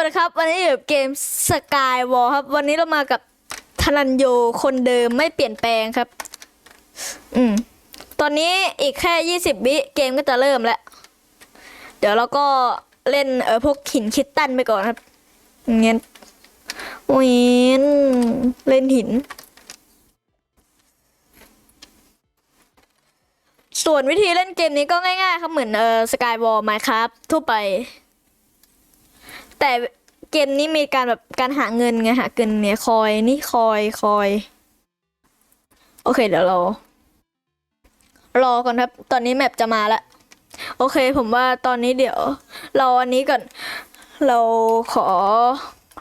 วัสดีครับ วันนี้อยู่เกม Skywall ครับ วันนี้เรามากับธนันโยคนเดิมไม่เปลี่ยนแปลงครับ อืม ตอนนี้อีกแค่20วิเกมก็จะเริ่มแล้ว เดี๋ยวเราก็เล่นเออพวกหินคิดตันไปก่อนครับเงี้ยวินเล่นหิน ส่วนวิธีเล่นเกมนี้ก็ง่ายๆครับเหมือนเออสกายวอลไหมครับทั่วไป แต่เกมนี้มีการแบบการหาเงินไงหาเงินเนี่ยคอยนี่คอยคอย โอเคเดี๋ยวรารอก่อนครับ ตอนนี้แมปจะมาแล้วโอเคผมว่าตอนนี้เดี๋ยว เราอันนี้ก่อน เราขอ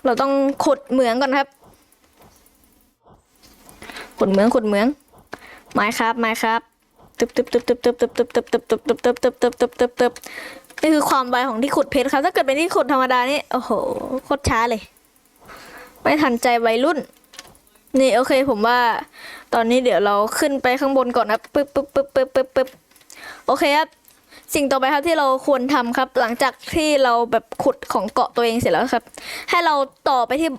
เราต้องขุดเหมืองก่อนครับ ขุดเหมืองขุดเหมือง ไม้ครับไม้ครับตึบตึบตึบตึบตึบตึบตึบตึบตึบตึบตึบตึบตึบตึบตึบตึบตึบ นี่คือความไวของที่ขุดเพชรครับ ถ้าเกิดเป็นที่ขุดธรรมดานี่โอ้โหโคตรช้าเลย ไม่ทันใจวัยรุ่น นี่โอเคผมว่า ตอนนี้เดี๋ยวเราขึ้นไปข้างบนก่อนนะปึ๊บปึ๊บปึ๊บปึ๊บปึ๊บปึ๊บโอเคครับสิ่งต่อไปครับที่เราควรทำครับ หลังจากที่เราแบบขุดของเกาะตัวเองเสร็จแล้วครับ ให้เราต่อไปที่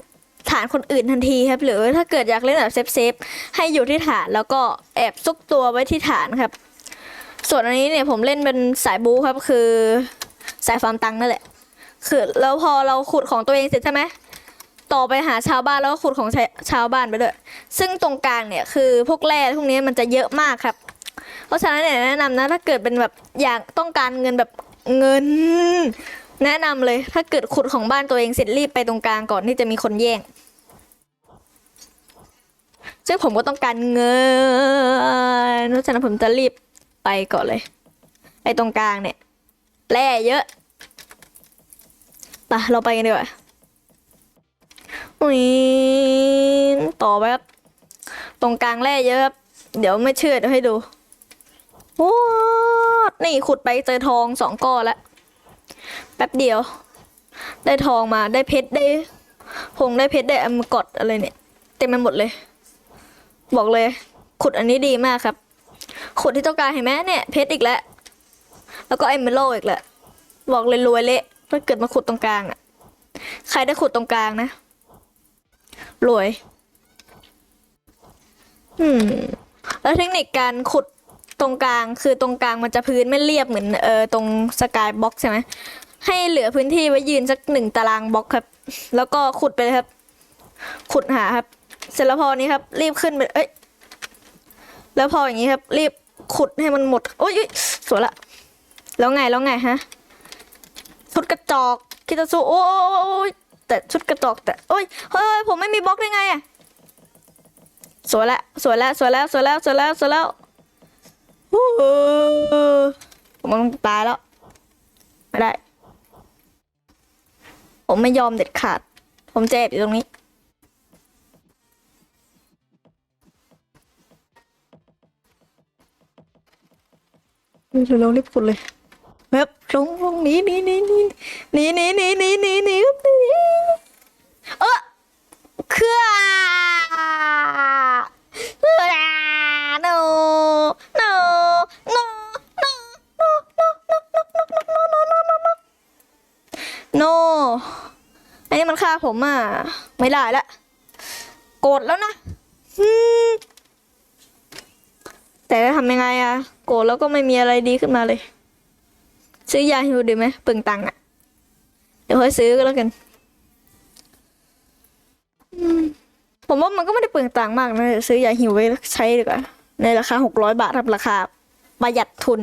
ฐานคนอื่นทันทีครับ หรือถ้าเกิดอยากเล่นแบบเซฟเซฟๆให้อยู่ที่ฐานแล้วก็แอบซุกตัวไว้ที่ฐานครับ ส่วนอันนี้เนี่ยผมเล่นเป็นสายบูครับคือสายฟาร์มตังนั่นแหละ คือแล้วพอเราขุดของตัวเองเสร็จใช่ไหมต่อไปหาชาวบ้านแล้วก็ขุดของชาชาวบ้านไปด้วย ซึ่งตรงกลางเนี่ยคือพวกแร่พวกนี้มันจะเยอะมากครับ เพราะฉะนั้นเนี่ยแนะนำนะถ้าเกิดเป็นแบบอยากต้องการเงินแบบเงิน แนะนำเลยถ้าเกิดขุดของบ้านตัวเองเสร็จรีบไปตรงกลางก่อนที่จะมีคนแย่งซึ่งผมก็ต้องการเงินเพราะฉะนั้นผมจะรีบ ไปก่อนเลยไปตรงกลางเนี่ยแร่เยอะไปเราไปกันดีกว่าอุ้ยต่อไปครับ ตรงกลางแร่เยอะครับ เดี๋ยวไม่เชื่อเดี๋ยวให้ดูว้านี่ขุดไปเจอทองสองก้อนแล้ว แป๊บเดียว ได้ทองมาได้เพชรได้พงได้เพชรได้อมกอดอะไรเนี่ย เต็มไปหมดเลย บอกเลย ขุดอันนี้ดีมากครับ ขุดที่ต้องการเห็นไหมเนี่ยเพชรอีกแล้ว แล้วก็เอมเมอรัลอีกแหละบอกเลยรวยเละถ้าเกิดมาขุดตรงกลางอะใครได้ขุดตรงกลางนะรวย อืม แล้วเทคนิคการขุดตรงกลางคือตรงกลางมันจะพื้นไม่เรียบเหมือนเออตรงสกายบ็อกใช่ไหมให้เหลือพื้นที่ไว้ยืนสักหนึ่งตารางบล็อกครับ แล้วก็ขุดไปเลยครับ ขุดหาครับ เสร็จแล้วพอนี้ครับ รีบขึ้นไป เอ้ย แล้วพออย่างนี้ครับ รีบขุดให้มันหมด โอ้ยสวยละ แล้วไงแล้วไงฮะ ชุดกระจอกคิดจะสู้โอ้ยแต่ชุดกระจอกแต่โอ้ยเฮ้ยผมไม่มีบล็อกได้ไงอะสวยละสวยล้วสวยแล้วสวยแล้วสวยแล้วสวยแล้วผมต้องตายแล้ว ไม่ได้ ผมไม่ยอมเด็ดขาด ผมเจ็บอยู่ตรงนี้ เร็วๆรีบขุดเลยแบบลงลงหนีหนีหนีหนีหนีหนีหนีหนีหนีหนีครับหนีเออเครือเออ no no no no no no no no no no no no no no อันนี้มันฆ่าผมอะ ไม่ได้ละ โกรธแล้วนะอืม แต่จะทำยังไงอะโกรธแล้วก็ไม่มีอะไรดีขึ้นมาเลย ซื้อยาฮิวดีไหมเปลืองตังค์อะเดี๋ยวค่อยซื้อก็แล้วกันผมว่ามันก็ไม่ได้เปลืองตังค์มากนะซื้อยาฮิวไว้ใช้ดีกว่าในราคาหกร้อยบาทครับราคาประหยัดทุน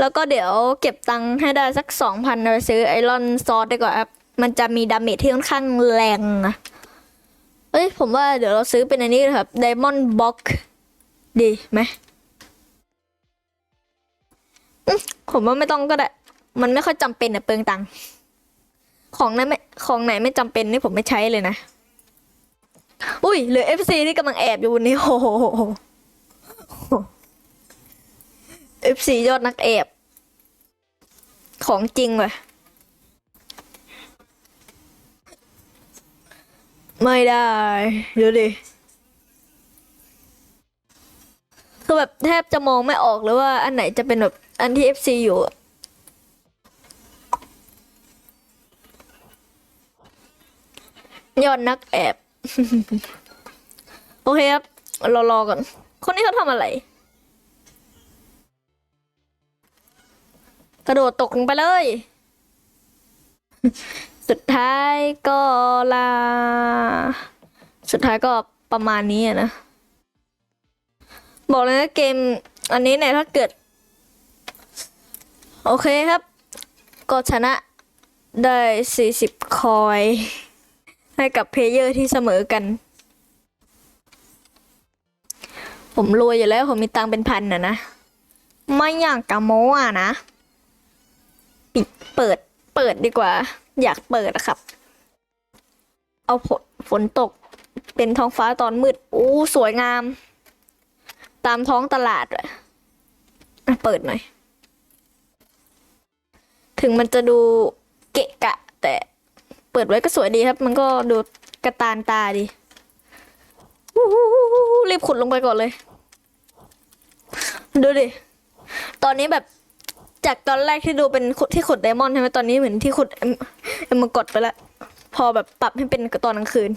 แล้วก็เดี๋ยวเก็บตังค์ให้ได้สักสองพันไปซื้อไอรอนซอสดีกว่าครับมันจะมีดาเมจที่ค่อนข้างแรงนะเอ้ยผมว่าเดี๋ยวเราซื้อเป็นอันนี้นะครับ Diamond Box ดี ดีไหมผมว่าไม่ต้องก็ได้ มันไม่ค่อยจำเป็นอะเปลืองตังค์ของไหนไม่ของไหนไม่จำเป็นนี่ผมไม่ใช้เลยนะ อุ้ยเหลือ FC ที่กำลังแอบอยู่บนนี้โอ้โห FC ยอดนักแอบ ของจริงว่ะไม่ได้ เดี๋ยวดิ คือแบบแทบจะมองไม่ออกเลยว่าอันไหนจะเป็นแบบอันที่ FC อยู่ยอดนักแอบ โอเคครับรอรอก่อน คนนี้เขาทำอะไร กระโดดตกลงไปเลย สุดท้ายก็ลา สุดท้ายก็ประมาณนี้นะ บอกเลยนะเกมอันนี้เนี่ยถ้าเกิด โอเคครับ ก็ชนะได้ 40 คอย ให้กับเพลเยอร์ที่เสมอกัน ผมรวยอยู่แล้ว ผมมีตังเป็นพันนะนะ ไม่อยากกะโมอะนะ ปิดเปิดเปิดดีกว่า อยากเปิดอะครับ เอาฝนฝนตกเป็นท้องฟ้าตอนมืด อู้ สวยงาม ตามท้องตลาดอะอะเปิดหน่อย ถึงมันจะดูเกะกะ แต่เปิดไว้ก็สวยดีครับ มันก็ดูกระตานตาดีอู้หูหูหูรีบขุดลงไปก่อนเลย ดูดิ ตอนนี้แบบจากตอนแรกที่ดูเป็นขุดที่ขุดไดมอนด์ใช่ไหมตอนนี้เหมือนที่ขุดเอ็มเอ็มกดไปแล้วพอแบบปรับให้เป็นตอนกลางคืน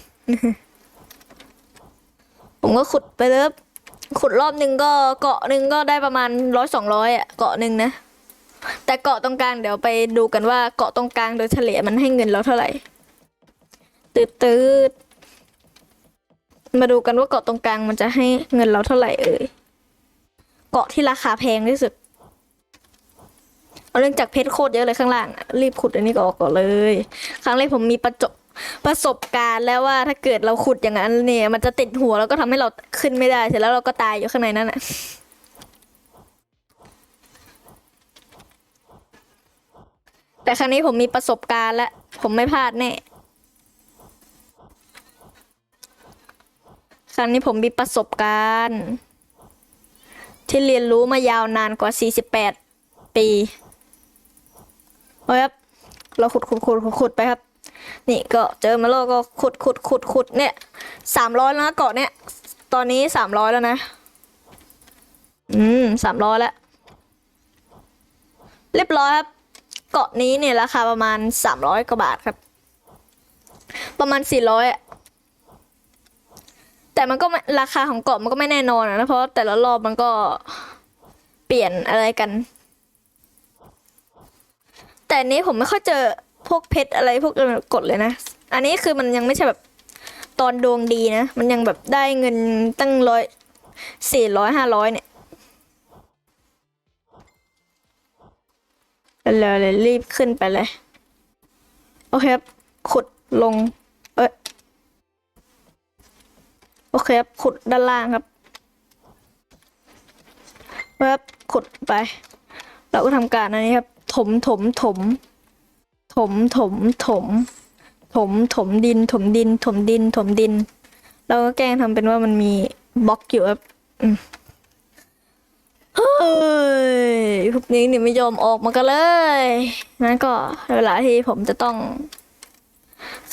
ผมก็ขุดไปเลย ขุดรอบหนึ่งก็เกาะหนึ่งก็ได้ประมาณร้อยสองร้อยอะเกาะหนึ่งนะ แต่เกาะตรงกลางเดี๋ยวไปดูกันว่าเกาะตรงกลางโดยเฉลี่ยมันให้เงินเราเท่าไหร่ ตืดตืดมาดูกันว่าเกาะตรงกลางมันจะให้เงินเราเท่าไหร่เอ่ย เกาะที่ราคาแพงที่สุด เอาเรื่องจากเพชรโคตรเยอะเลยข้างล่างรีบขุดอันนี้ก็ออกก่อนเลย ครั้งแรกผมมีประจบ ประสบการณ์แล้วว่าถ้าเกิดเราขุดอย่างนั้นเนี่ย มันจะติดหัวแล้วก็ทำให้เราขึ้นไม่ได้เสร็จแล้วเราก็ตายอยู่ข้างในนั้นอะแต่ครั้งนี้ผมมีประสบการณ์แล้วผมไม่พลาดแน่ครั้งนี้ผมมีประสบการณ์ ที่เรียนรู้มายาวนานกว่า 48 ปีเอาครับ เราขุดขุดขุดขุดไปครับ นี่ก็เจอมาแล้วก็ขุดขุดขุดขุดเนี่ยสามร้อยแล้วนะเกาะเนี่ยตอนนี้สามร้อยแล้วนะ อืมสามร้อยแล้ว เรียบร้อยครับ เกาะนี้เนี่ยราคาประมาณสามร้อยกว่าบาทครับ ประมาณสี่ร้อยอะแต่มันก็ราคาของเกาะมันก็ไม่แน่นอนนะเพราะแต่ละรอบมันก็เปลี่ยนอะไรกัน แต่นี้ผมไม่ค่อยเจอ พวกเพชรอะไรพวกกดเลยนะ อันนี้คือมันยังไม่ใช่แบบตอนดวงดีนะ มันยังแบบได้เงินตั้งร้อยสี่ร้อยห้าร้อยเนี่ยเลยเลยรีบขึ้นไปเลย โอเคครับ ขุดลง เอ้ยโอเคครับ ขุดด้านล่างครับครับขุดไป เราก็ทำการอันนี้ครับ ถมถมถมถ มถมถม ถมถมดิน ถมดิน ถมดิน ถมดิน เราก็แกล้งทำเป็นว่ามันมีบล็อกอยู่ครับอืมเฮ้ยพวกนี้นี่ไม่ยอมออกมากันเลยนั่นก็เวลาที่ผมจะต้อง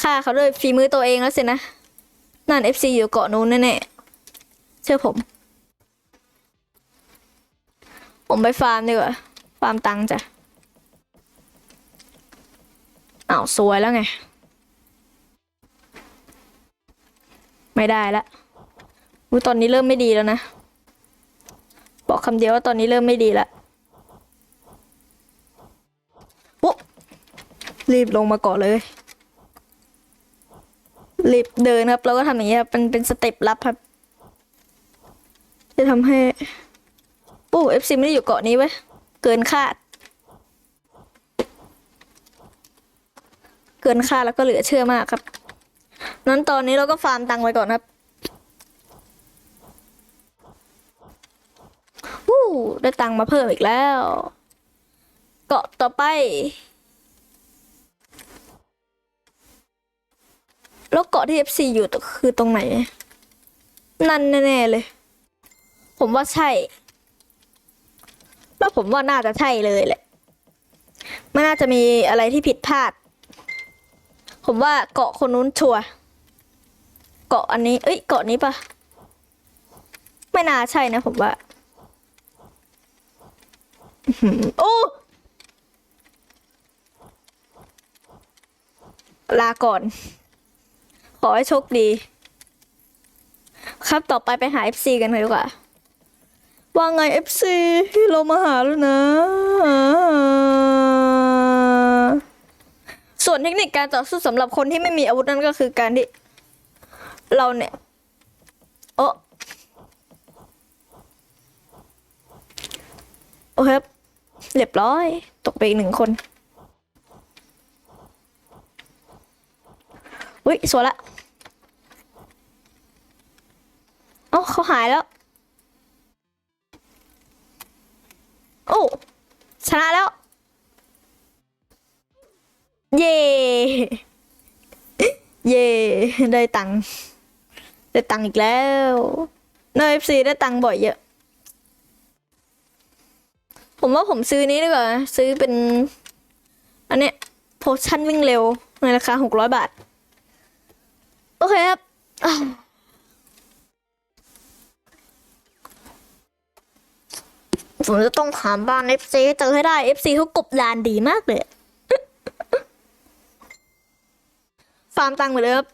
ฆ่าเขาด้วยฝีมือตัวเองแล้วสินะ นั่น FC อยู่เกาะนู้นแน่ๆเชื่อผม ผมไปฟาร์มดีกว่า ฟาร์มตังค์จ้ะ อ้าวสวยแล้วไง ไม่ได้ละอุ๊ยตอนนี้เริ่มไม่ดีแล้วนะ บอกคำเดียวว่าตอนนี้เริ่มไม่ดีละโอ้รีบลงมาก่อนเลย รีบเดินครับ แล้วก็ทำอย่างนี้ครับเป็นเป็นสเต็ปลับครับ จะทำให้ปู้เอฟซีไม่ได้อยู่เกาะนี้เว้เกินคาด เกินค่าแล้วก็เหลือเชื่อมากครับ นั้นตอนนี้เราก็ฟาร์มตังค์ไว้ก่อนครับวู้ได้ตังค์มาเพิ่มอีกแล้ว เกาะต่อไป แล้วเกาะที่ FC อยู่คือตรงไหน นั่นแน่ๆเลย ผมว่าใช่ แล้วผมว่าน่าจะใช่เลยแหละไม่น่าจะมีอะไรที่ผิดพลาด ผมว่าเกาะคนนู้นชัวร์เกาะอันนี้ เอ้ย เกาะนี้ปะไม่น่าใช่นะผมว่าอื้อหือโอ้ ลาก่อนขขอให้โชคดี ครับต่อไปไปหา FC กันเลยดีกว่า ว่าไง FC เรามาหาแล้วนะ วนเทคนิคการต่อสู้สำหรับคนที่ไม่มีอาวุธนั่นก็คือการที่ เราเนี่ยโอ้โอเคครับเรียบร้อย ตกไปอีกหนึ่งคนอุ้ยสวยละเอ้าเขาหายแล้ว โอ้ชนะแล้ว เย่ เย่ ได้ตังค์ได้ตังค์อีกแล้วในเอฟซีได้ตังค์บ่อยเยอะ ผมว่าผมซื้อนี้ดีกว่า ซื้อเป็น อันเนี้ยโพชั่นวิ่งเร็ว ในราคาหกร้อยบาท โอเคครับผมจะต้องถามบ้าน FC เจอให้ได้ FC เขากบดานดีมากเลย ฟาร์มตังค์ไปเลยครับ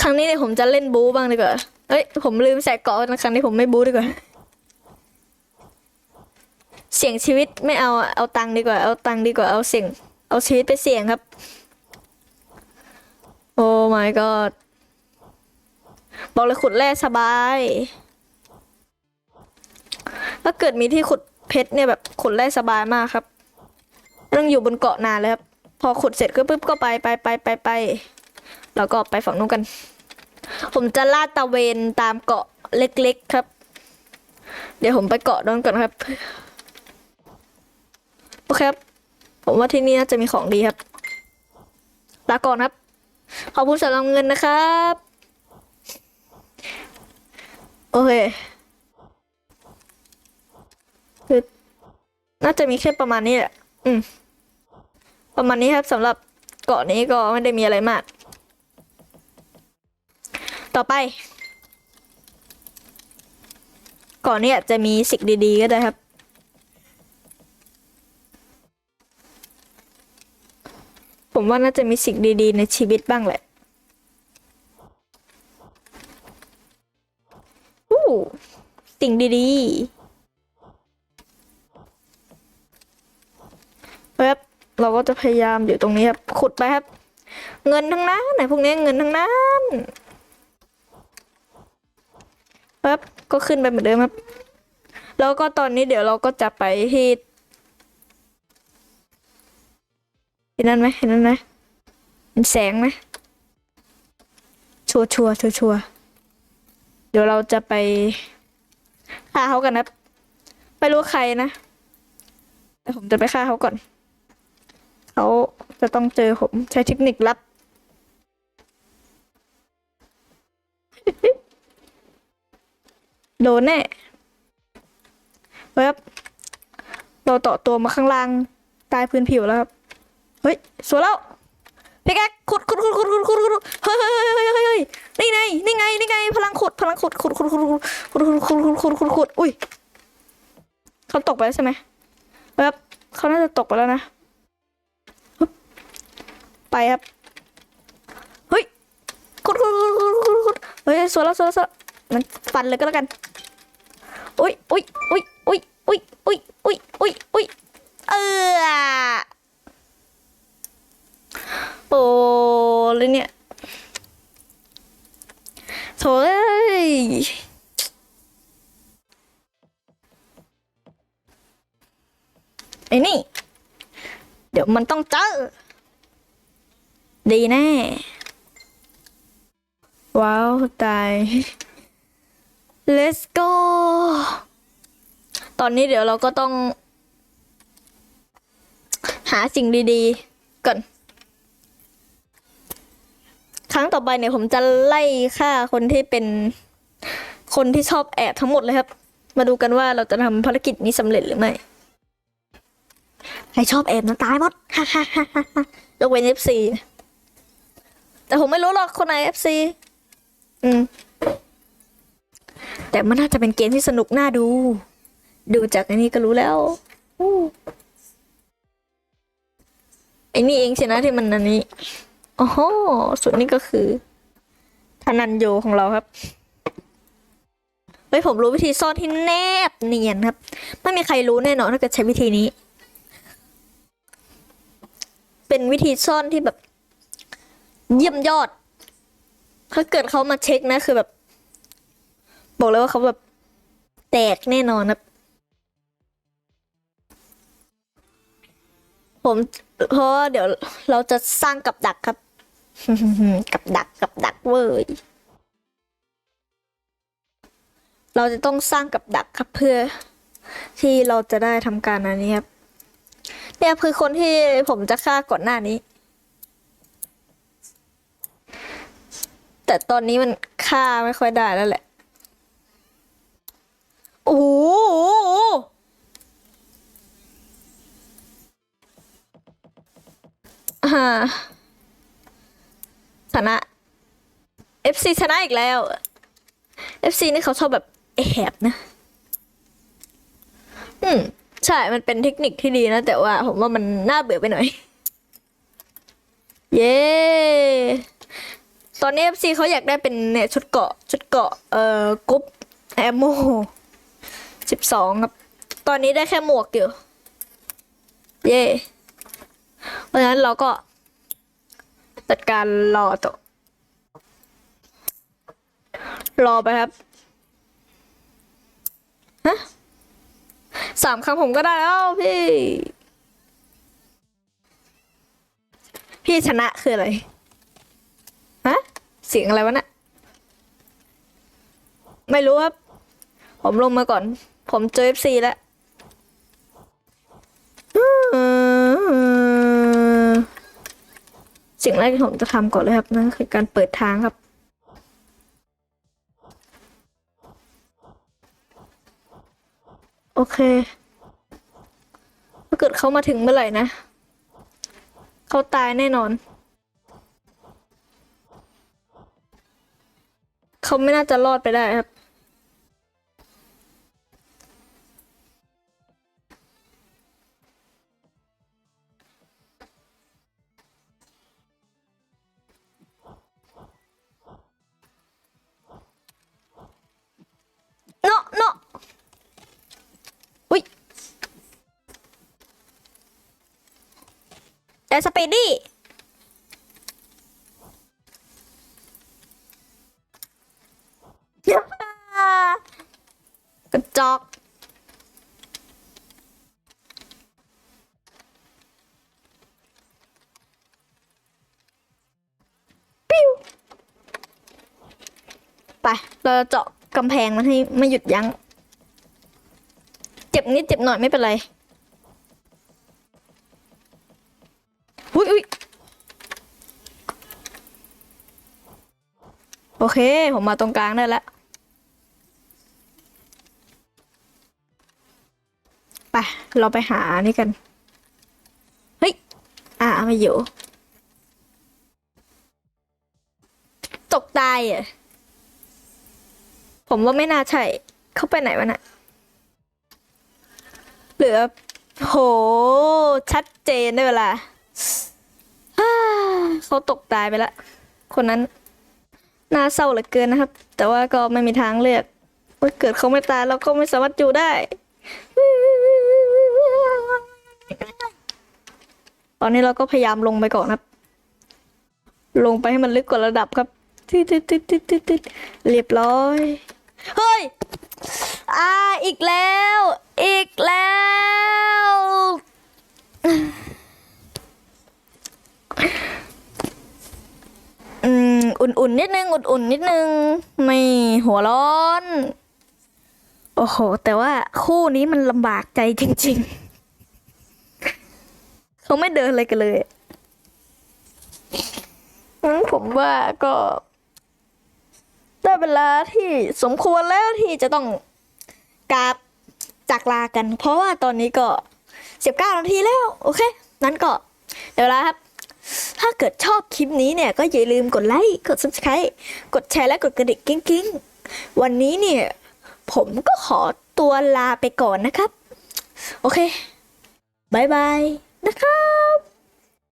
ครั้งนี้เนี่ยผมจะเล่นบู๊บ้างดีกว่าเอ้ย ผมลืมใส่เกาะนะครั้งนี้ผมไม่บู๊ดีกว่า เสี่ยงชีวิตไม่เอา เอาตังค์ดีกว่า เอาตังค์ดีกว่า เอาเสี่ยง เอาชีวิตไปเสี่ยงครับ โอ้ my god บอกเลยขุดแร่สบาย ถ้าเกิดมีที่ขุดเพชรเนี่ยแบบขุดแร่สบายมากครับไม่ต้องอยู่บนเกาะนานเลยครับ พอขุดเสร็จก็ปุ๊บก็ไปไปไปไปไปแล้วก็ไปฝั่งนู้นกัน ผมจะลาดตะเวนตามเกาะเล็ก ๆครับ เดี๋ยวผมไปเกาะนั้นก่อนครับโอเคครับ ผมว่าที่นี่น่าจะมีของดีครับลาก่อนครับ ขอบคุณสำหรับเงินนะครับ โอเคคือน่าจะมีแค่ประมาณนี้แหละ อืม ประมาณนี้ครับสำหรับเกาะนี้ก็ไม่ได้มีอะไรมาก ต่อไปเกาะนี้อาจจะมีสิ่งดีๆก็ได้ครับ ผมว่าน่าจะมีสิ่งดีๆในชีวิตบ้างแหละอู้สิ่งดีๆ เราก็จะพยายามอยู่ตรงนี้ครับขุดไปครับ เงินทั้งนั้นไหนพวกนี้เงินทั้งนั้นครับก็ขึ้นไปเหมือนเดิมครับ แล้วก็ตอนนี้เดี๋ยวเราก็จะไปที่เห็นนั่นไหมเห็นนั่นไหมเห็นแสงไหมชัวชัวชัวชัวเดี๋ยวเราจะไปฆ่าเขากันครับไม่รู้ใครนะแต่ผมจะไปฆ่าเขาก่อน เขาจะต้องเจอผมใช้เทคนิคลับ โดนแน่เว็บเราต่อตัวมาข้างล่างใต้พื้นผิวแล้วครับ เฮ้ย สวยแล้วพี่แกขุดขุดขุดขุดขุดขุดขุดเฮ้ยเฮ้ยเฮ้ยเฮ้ยนี่ไงนี่ไงนี่ไงพลังขุดพลังขุดขุดขุดขุดขุดขุดขุดขุดขุดขุดขุดขุดอุ้ยเขาตกไปแล้วใช่ไหมเว็บเขาน่าจะตกไปแล้วนะ ไปครับ เฮ้ยขุดขุดขุดขุดขุดขุดเฮ้ยสวยแล้วสวยแล้วสวยแล้วมันฟันเลยก็แล้วกันอุ้ยอุ้ยอุ้ยอุ้ยอุ้ยอุ้ยอุ้ยอุ้ยอุ้ยเออโอ้เลยเนี่ยโถ่เอ้ยไอ้นี่ เดี๋ยวมันต้องเจอ ดีแน่ ว้าว ตาย let's go ตอนนี้เดี๋ยวเราก็ต้อง หาสิ่งดีๆ ก่อน ครั้งต่อไปเนี่ยผมจะไล่ฆ่าคนที่เป็นคนที่ชอบแอบทั้งหมดเลยครับ มาดูกันว่าเราจะทำภารกิจนี้สำเร็จหรือไม่ ใครชอบแอบนะตายหมด ฮ่าฮ่าฮ่าฮ่ายกเว้น FC แต่ผมไม่รู้หรอกคนไหน FC อืม แต่มันน่าจะเป็นเกมที่สนุกน่าดู ดูจากอันนี้ก็รู้แล้วอู้ไอ้นี่เองสินะที่มันอันนี้โอ้โหส่วนนี้ก็คือธนันโยของเราครับเฮ้ยผมรู้วิธีซ่อนที่แนบเนียนครับ ไม่มีใครรู้แน่นอนถ้าเกิดใช้วิธีนี้ เป็นวิธีซ่อนที่แบบ เยี่ยมยอด ถ้าเกิดเขามาเช็คนะคือแบบ บอกเลยว่าเขาแบบแตกแน่นอนครับผมเพราะเดี๋ยวเราจะสร้างกับดักครับ กับดักกับดักเว้ยเราจะต้องสร้างกับดักครับเพื่อที่เราจะได้ทำการอันนี้ครับเนี่ยคือคนที่ผมจะฆ่าก่อนหน้านี้ แต่ตอนนี้มันฆ่าไม่ค่อยได้แล้วแหละ โอ้โหฮ่าชนะ FC ชนะอีกแล้ว FC นี่เขาชอบแบบแอบนะ อืม ใช่ มันเป็นเทคนิคที่ดีนะ แต่ว่าผมว่ามันน่าเบื่อไปหน่อย เย้ ตอนนี้ FC เขาอยากได้เป็นเนี่ยชุดเกาะชุดเกาะเอ่อกรุ๊ปแอมโมสิบสองครับ ตอนนี้ได้แค่หมวกอยู่ เย่เพราะฉะนั้นเราก็จัดการรอตัวรอไปครับ ฮะสามครั้งผมก็ได้แล้วพี่ พี่ชนะคืออะไร ฮะ เสียงอะไรวะน่ะไม่รู้ครับ ผมลงมาก่อน ผมเจอ FC แล้วสิ่งแรกที่ผมจะทำก่อนเลยครับนั่นคือการเปิดทางครับโอเค ถ้าเกิดเขามาถึงเมื่อไหร่นะ เขาตายแน่นอน เขาไม่น่าจะรอดไปได้ครับ เนาะเนาะอุ้ยแต่สเปดดี้กระ จอก ปิ้ว ไป เราเจาะกำแพงมันให้ไม่หยุดยัง้ง เจ็บนิดเจ็บหน่อยไม่เป็นไรอุ้ยอุ้ยโอเค ผมมาตรงกลางได้แล้ว ไป เราไปหานี่กัน เฮ้ย อ่าไม่อยู่ ตกตายอะ ผมว่าไม่น่าใช่ เขาไปไหนวะน่ะเหลือ โห ชัดเจนเวลาฮ่าเขาตกตายไปแล้วคนนั้น น่าเศร้าเหลือเกินนะครับ แต่ว่าก็ไม่มีทางเลือก ว่าเกิดเขาไม่ตายเราก็ไม่สามารถอยู่ได้ ตอนนี้เราก็พยายามลงไปก่อนครับ ลงไปให้มันลึกกว่าระดับครับตึ๊ดตึ๊ดตึ๊ดตึ๊ดตึ๊ดตึ๊ดเรียบร้อย เฮ้ย อ่า อีกแล้ว อีกแล้ว อืม อุ่นๆนิดนึง อุ่นๆนิดนึง ไม่หัวร้อน โอ้โห แต่ว่าคู่นี้มันลำบากใจจริง ๆ เขาไม่เดินอะไรกันเลยผมว่าก็ได้เวลาที่สมควรแล้วที่จะต้องกราบจากลากัน เพราะว่าตอนนี้ก็สิบเก้านาทีแล้ว โอเค นั้นก็เดี๋ยวลาครับ ถ้าเกิดชอบคลิปนี้เนี่ย ก็อย่าลืมกดไลค์กด subscribe กดแชร์และกดกระดิ่งกิ้งๆ วันนี้เนี่ย ผมก็ขอตัวลาไปก่อนนะครับ โอเคบายบาย Nakam!